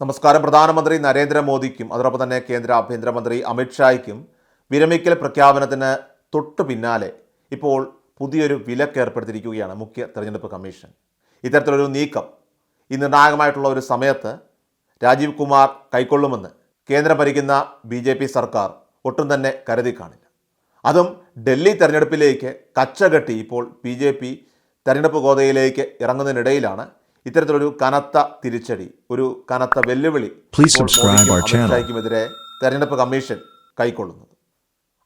നമസ്കാരം. പ്രധാനമന്ത്രി നരേന്ദ്രമോദിക്കും അതോടൊപ്പം തന്നെ കേന്ദ്ര ആഭ്യന്തരമന്ത്രി അമിത്ഷായ്ക്കും വിരമിക്കൽ പ്രഖ്യാപനത്തിന് തൊട്ടു പിന്നാലെ ഇപ്പോൾ പുതിയൊരു വിലക്ക് ഏർപ്പെടുത്തിയിരിക്കുകയാണ് മുഖ്യ തെരഞ്ഞെടുപ്പ് കമ്മീഷൻ. ഇത്തരത്തിലൊരു നീക്കം ഈ നിർണായകമായിട്ടുള്ള ഒരു സമയത്ത് രാജീവ് കുമാർ കൈക്കൊള്ളുമെന്ന് കേന്ദ്രം ഭരിക്കുന്ന ബി ജെ പി സർക്കാർ ഒട്ടും തന്നെ കരുതി കാണില്ല. അതും ഡൽഹി തെരഞ്ഞെടുപ്പിലേക്ക് കച്ചകെട്ടി ഇപ്പോൾ ബി ജെ പി തെരഞ്ഞെടുപ്പ് ഗോതയിലേക്ക് ഇറങ്ങുന്നതിനിടയിലാണ് ഇത്തരത്തിലൊരു കനത്ത തിരിച്ചടി ഒരു കനത്ത വെല്ലുവിളി അമിത്ഷായ്ക്കുമെതിരെ തെരഞ്ഞെടുപ്പ് കമ്മീഷൻ കൈക്കൊള്ളുന്നത്.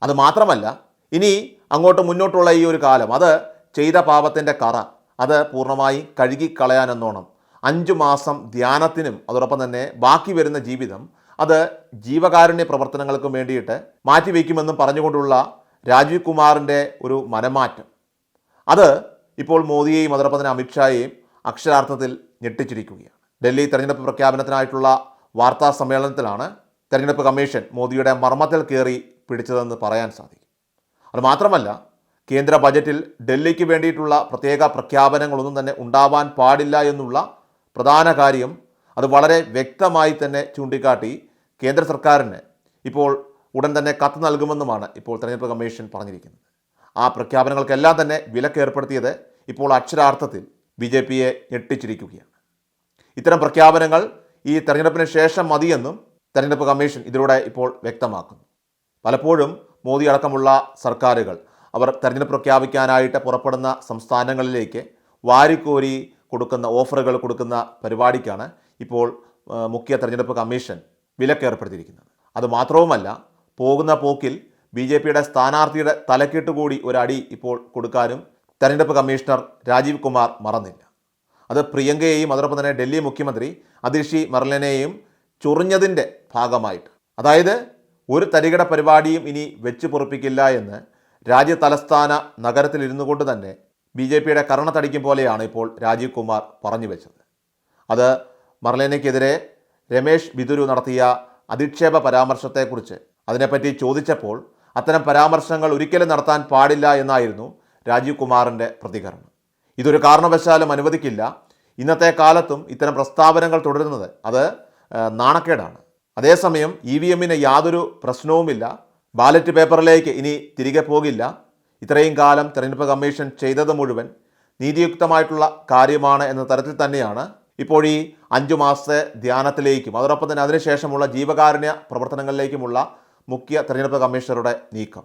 അത് മാത്രമല്ല ഇനി അങ്ങോട്ട് മുന്നോട്ടുള്ള ഈ ഒരു കാലം അത് ചെയ്ത പാപത്തിന്റെ കറ അത് പൂർണമായി കഴുകിക്കളയാനെന്നോണം അഞ്ചു മാസം ധ്യാനത്തിനും അതോടൊപ്പം തന്നെ ബാക്കി വരുന്ന ജീവിതം അത് ജീവകാരുണ്യ പ്രവർത്തനങ്ങൾക്കും വേണ്ടിയിട്ട് മാറ്റിവെക്കുമെന്നും പറഞ്ഞുകൊണ്ടുള്ള രാജീവ് കുമാറിന്റെ ഒരു മനമാറ്റം. അത് ഇപ്പോൾ മോദിയെയും അതോടൊപ്പം തന്നെ അമിത്ഷായെയും അക്ഷരാർത്ഥത്തിൽ ഞെട്ടിച്ചിരിക്കുകയാണ്. ഡൽഹി തെരഞ്ഞെടുപ്പ് പ്രഖ്യാപനത്തിനായിട്ടുള്ള വാർത്താ സമ്മേളനത്തിലാണ് തെരഞ്ഞെടുപ്പ് കമ്മീഷൻ മോദിയുടെ മർമ്മത്തിൽ കയറി പിടിച്ചതെന്ന് പറയാൻ സാധിക്കും. അത് മാത്രമല്ല കേന്ദ്ര ബജറ്റിൽ ഡൽഹിക്ക് വേണ്ടിയിട്ടുള്ള പ്രത്യേക പ്രഖ്യാപനങ്ങളൊന്നും തന്നെ ഉണ്ടാവാൻ പാടില്ല എന്നുള്ള പ്രധാന കാര്യം അത് വളരെ വ്യക്തമായി തന്നെ ചൂണ്ടിക്കാട്ടി കേന്ദ്ര സർക്കാരിന് ഇപ്പോൾ ഉടൻ തന്നെ കത്ത് നൽകുമെന്നുമാണ് ഇപ്പോൾ തെരഞ്ഞെടുപ്പ് കമ്മീഷൻ പറഞ്ഞിരിക്കുന്നത്. ആ പ്രഖ്യാപനങ്ങൾക്കെല്ലാം തന്നെ വിലക്കേർപ്പെടുത്തിയത് ഇപ്പോൾ അക്ഷരാർത്ഥത്തിൽ ബി ജെ പിയെ ഞെട്ടിച്ചിരിക്കുകയാണ്. ഇത്തരം പ്രഖ്യാപനങ്ങൾ ഈ തെരഞ്ഞെടുപ്പിന് ശേഷം മതിയെന്നും തെരഞ്ഞെടുപ്പ് കമ്മീഷൻ ഇതിലൂടെ ഇപ്പോൾ വ്യക്തമാക്കുന്നു. പലപ്പോഴും മോദി അടക്കമുള്ള സർക്കാരുകൾ അവർ തെരഞ്ഞെടുപ്പ് പ്രഖ്യാപിക്കാനായിട്ട് പുറപ്പെടുന്ന സംസ്ഥാനങ്ങളിലേക്ക് വാരിക്കോരി കൊടുക്കുന്ന ഓഫറുകൾ കൊടുക്കുന്ന പരിപാടിക്കാണ് ഇപ്പോൾ മുഖ്യ തെരഞ്ഞെടുപ്പ് കമ്മീഷൻ വിലക്കേർപ്പെടുത്തിയിരിക്കുന്നത്. അതുമാത്രവുമല്ല അത് മാത്രവുമല്ല പോകുന്ന പോക്കിൽ ബി ജെ പിയുടെ സ്ഥാനാർത്ഥിയുടെ തലക്കിട്ട് കൂടി ഒരടി ഇപ്പോൾ കൊടുക്കാനും തെരഞ്ഞെടുപ്പ് കമ്മീഷണർ രാജീവ് കുമാർ മറന്നില്ല. അത് പ്രിയങ്കയെയും അതോടൊപ്പം തന്നെ ഡൽഹി മുഖ്യമന്ത്രി അതിഷി മർലനെയും ചൊറിഞ്ഞതിന്റെ ഭാഗമായിട്ട്. അതായത് ഒരു തരികിട പരിപാടിയും ഇനി വെച്ച് പൊറുപ്പിക്കില്ല എന്ന് രാജ്യ തലസ്ഥാന നഗരത്തിൽ ഇരുന്നു കൊണ്ട് തന്നെ ബി ജെ പിയുടെ കർണത്തടിക്കും പോലെയാണ് ഇപ്പോൾ രാജീവ് കുമാർ പറഞ്ഞു വെച്ചത്. അത് മർലേനയ്ക്കെതിരെ രമേശ് ബിദുരു നടത്തിയ അധിക്ഷേപ പരാമർശത്തെക്കുറിച്ച് അതിനെപ്പറ്റി ചോദിച്ചപ്പോൾ അത്തരം പരാമർശങ്ങൾ ഒരിക്കലും നടത്താൻ പാടില്ല എന്നായിരുന്നു രാജീവ് കുമാറിന്റെ പ്രതികരണം. ഇതൊരു കാരണവശാലും അനുവദിക്കില്ല. ഇന്നത്തെ കാലത്തും ഇത്തരം പ്രസ്താവനകൾ തുടരുന്നത് അത് നാണക്കേടാണ്. അതേസമയം ഇ വി എമ്മിന് യാതൊരു പ്രശ്നവുമില്ല. ബാലറ്റ് പേപ്പറിലേക്ക് ഇനി തിരികെ പോകില്ല. ഇത്രയും കാലം തെരഞ്ഞെടുപ്പ് കമ്മീഷൻ ചെയ്തത് മുഴുവൻ നീതിയുക്തമായിട്ടുള്ള കാര്യമാണ് എന്ന തരത്തിൽ തന്നെയാണ് ഇപ്പോൾ ഈ അഞ്ചു മാസത്തെ ധ്യാനത്തിലേക്കും അതോടൊപ്പം തന്നെ അതിനുശേഷമുള്ള ജീവകാരുണ്യ പ്രവർത്തനങ്ങളിലേക്കുമുള്ള മുഖ്യ തെരഞ്ഞെടുപ്പ് കമ്മീഷണറുടെ നീക്കം.